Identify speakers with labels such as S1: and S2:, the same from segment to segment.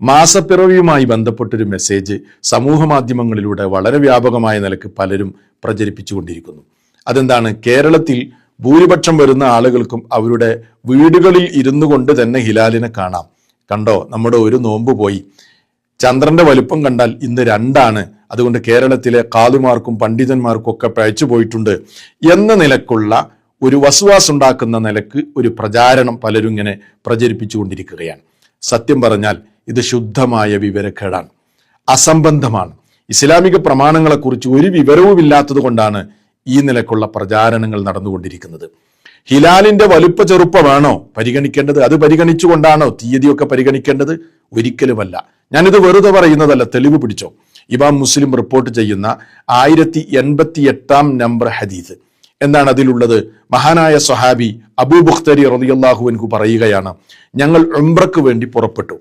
S1: മാസപ്പിറവിയുമായി ബന്ധപ്പെട്ടൊരു message സമൂഹ മാധ്യമങ്ങളിലൂടെ വളരെ വ്യാപകമായ നിലയ്ക്ക് പലരും പ്രചരിപ്പിച്ചുകൊണ്ടിരിക്കുന്നു. അതെന്താണ്? കേരളത്തിൽ ഭൂരിപക്ഷം വരുന്ന ആളുകൾക്കും അവരുടെ വീടുകളിൽ ഇരുന്നു കൊണ്ട് തന്നെ ഹിലാലിനെ കാണാം. കണ്ടോ? നമ്മുടെ ഒരു നോമ്പ് പോയി. ചന്ദ്രന്റെ വലുപ്പം കണ്ടാൽ ഇന്ന് രണ്ടാണ്. അതുകൊണ്ട് കേരളത്തിലെ കാതുമാർക്കും പണ്ഡിതന്മാർക്കും ഒക്കെ പഴച്ചു പോയിട്ടുണ്ട് എന്ന നിലക്കുള്ള ഒരു വസുവാസ് ഉണ്ടാക്കുന്ന നിലയ്ക്ക് ഒരു പ്രചാരണം പലരും ഇങ്ങനെ പ്രചരിപ്പിച്ചുകൊണ്ടിരിക്കുകയാണ്. സത്യം പറഞ്ഞാൽ ഇത് ശുദ്ധമായ വിവരക്കേടാണ്. അസംബന്ധമാണ്. ഇസ്ലാമിക പ്രമാണങ്ങളെക്കുറിച്ച് ഒരു വിവരവുമില്ലാത്തത് കൊണ്ടാണ് ഈ നിലക്കുള്ള പ്രചാരണങ്ങൾ നടന്നുകൊണ്ടിരിക്കുന്നത്. ഹിലാലിന്റെ വലുപ്പ ചെറുപ്പമാണോ പരിഗണിക്കേണ്ടത്? അത് പരിഗണിച്ചുകൊണ്ടാണോ തീയതിയൊക്കെ പരിഗണിക്കേണ്ടത്? ഒരിക്കലുമല്ല. ഞാനിത് വെറുതെ പറയുന്നതല്ല തെളിവ് പിടിച്ചോ. ഇമാം മുസ്ലിം റിപ്പോർട്ട് ചെയ്യുന്ന ആയിരത്തി എൺപത്തി എട്ടാം നമ്പർ ഹദീസ്. എന്താണ് അതിലുള്ളത്. മഹാനായ സൊഹാബി അബൂ ബുഖ്തരി റളിയല്ലാഹു പറയുകയാണ് ഞങ്ങൾ ഉംറക്ക് വേണ്ടി പുറപ്പെട്ടു.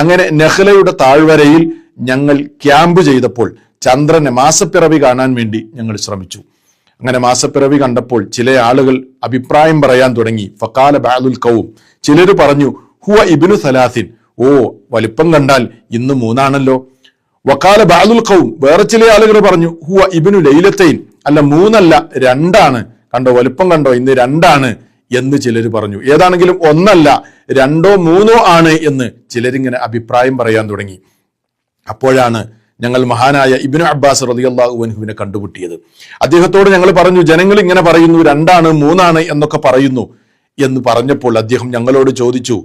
S1: അങ്ങനെ നെഹ്ലയുടെ താഴ്വരയിൽ ഞങ്ങൾ ക്യാമ്പ് ചെയ്തപ്പോൾ ചന്ദ്രനെ മാസപ്പിറവി കാണാൻ വേണ്ടി ഞങ്ങൾ ശ്രമിച്ചു. അങ്ങനെ മാസപ്പിറവി കണ്ടപ്പോൾ ചില ആളുകൾ അഭിപ്രായം പറയാൻ തുടങ്ങി. ഫക്കാല ബാദുൽ കവും ചിലർ പറഞ്ഞു ഹുവ ഇബിനു സലാസിൻ. ഓ വലിപ്പം കണ്ടാൽ ഇന്ന് മൂന്നാണല്ലോ. വക്കാല ബാദുൽ കവും വേറെ ചില ആളുകൾ പറഞ്ഞു ഹുവ ഇബിനു ലൈലത്തൈൻ. അല്ല മൂന്നല്ല രണ്ടാണ്. കണ്ടോ വലുപ്പം കണ്ടോ? ഇന്ന് രണ്ടാണ് എന്ന് ചിലർ പറഞ്ഞു. ഏതാണെങ്കിലും ഒന്നല്ല രണ്ടോ മൂന്നോ ആണ് എന്ന് ചിലരിങ്ങനെ അഭിപ്രായം പറയാൻ തുടങ്ങി. അപ്പോഴാണ് ഞങ്ങൾ മഹാനായ ഇബിനു അബ്ബാസ് റളിയല്ലാഹു അൻഹുവിനെ കണ്ടുമുട്ടിയത്. അദ്ദേഹത്തോട് ഞങ്ങൾ പറഞ്ഞു ജനങ്ങൾ ഇങ്ങനെ പറയുന്നു രണ്ടാണ് മൂന്നാണ് എന്നൊക്കെ പറയുന്നു എന്ന് പറഞ്ഞപ്പോൾ അദ്ദേഹം ഞങ്ങളോട് ചോദിച്ചു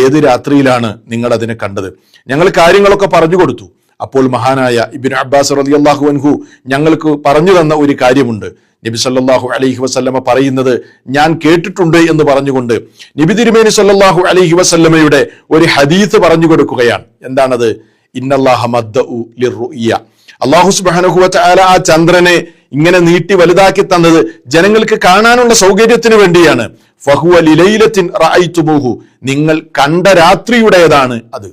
S1: ഏത് രാത്രിയിലാണ് നിങ്ങൾ അതിനെ കണ്ടത്? ഞങ്ങൾ കാര്യങ്ങളൊക്കെ പറഞ്ഞു കൊടുത്തു. അപ്പോൾ മഹാനായ ഇബിൻ അബ്ബാസ് റളിയല്ലാഹു അൻഹു ഞങ്ങൾക്ക് പറഞ്ഞു തന്ന ഒരു കാര്യമുണ്ട്. നബി സല്ലാഹു അലഹി വസല്ലമ പറയുന്നത് ഞാൻ കേട്ടിട്ടുണ്ട് എന്ന് പറഞ്ഞുകൊണ്ട് നബി തിരുമേനി സല്ലാഹു അലഹി വസല്ലമയുടെ ഒരു ഹദീത്ത് പറഞ്ഞു കൊടുക്കുകയാണ്. എന്താണത്? ഇന്നല്ലാഹ അള്ളാഹു ആ ചന്ദ്രനെ ഇങ്ങനെ നീട്ടി വലുതാക്കി തന്നത് ജനങ്ങൾക്ക് കാണാനുള്ള സൗകര്യത്തിന് വേണ്ടിയാണ്. ഫഹുവ ലിലൈലത്തിൻ നിങ്ങൾ കണ്ട രാത്രിയുടേതാണ് അത്.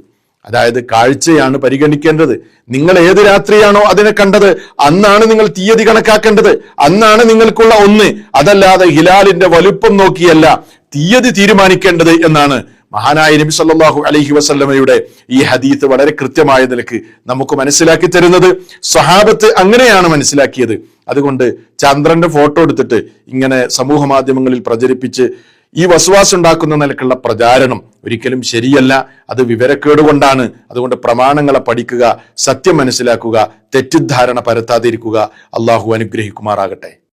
S1: അതായത് കാഴ്ചയാണ് പരിഗണിക്കേണ്ടത്. നിങ്ങൾ ഏത് രാത്രിയാണോ അതിനെ കണ്ടത് അന്നാണ് നിങ്ങൾ തീയതി കണക്കാക്കേണ്ടത്. അന്നാണ് നിങ്ങൾക്കുള്ള ഒന്ന്. അതല്ലാതെ ഹിലാലിന്റെ വലുപ്പം നോക്കിയല്ല തീയതി തീരുമാനിക്കേണ്ടത് എന്നാണ് മഹാനായ നബി സല്ലാഹു അലഹി വസല്ലമയുടെ ഈ ഹദീത്ത് വളരെ കൃത്യമായ നിലയ്ക്ക് നമുക്ക് മനസ്സിലാക്കി തരുന്നത്. സ്വഹാബത്ത് അങ്ങനെയാണ് മനസ്സിലാക്കിയത്. അതുകൊണ്ട് ചന്ദ്രന്റെ ഫോട്ടോ എടുത്തിട്ട് ഇങ്ങനെ സമൂഹ മാധ്യമങ്ങളിൽ പ്രചരിപ്പിച്ച് ഈ വസുവാസ് ഉണ്ടാക്കുന്ന നിലക്കുള്ള പ്രചാരണം ഒരിക്കലും ശരിയല്ല. അത് വിവരക്കേട് കൊണ്ടാണ്. അതുകൊണ്ട് പ്രമാണങ്ങളെ പഠിക്കുക സത്യം മനസ്സിലാക്കുക തെറ്റിദ്ധാരണ പരത്താതിരിക്കുക. അള്ളാഹു അനുഗ്രഹിക്കുമാറാകട്ടെ.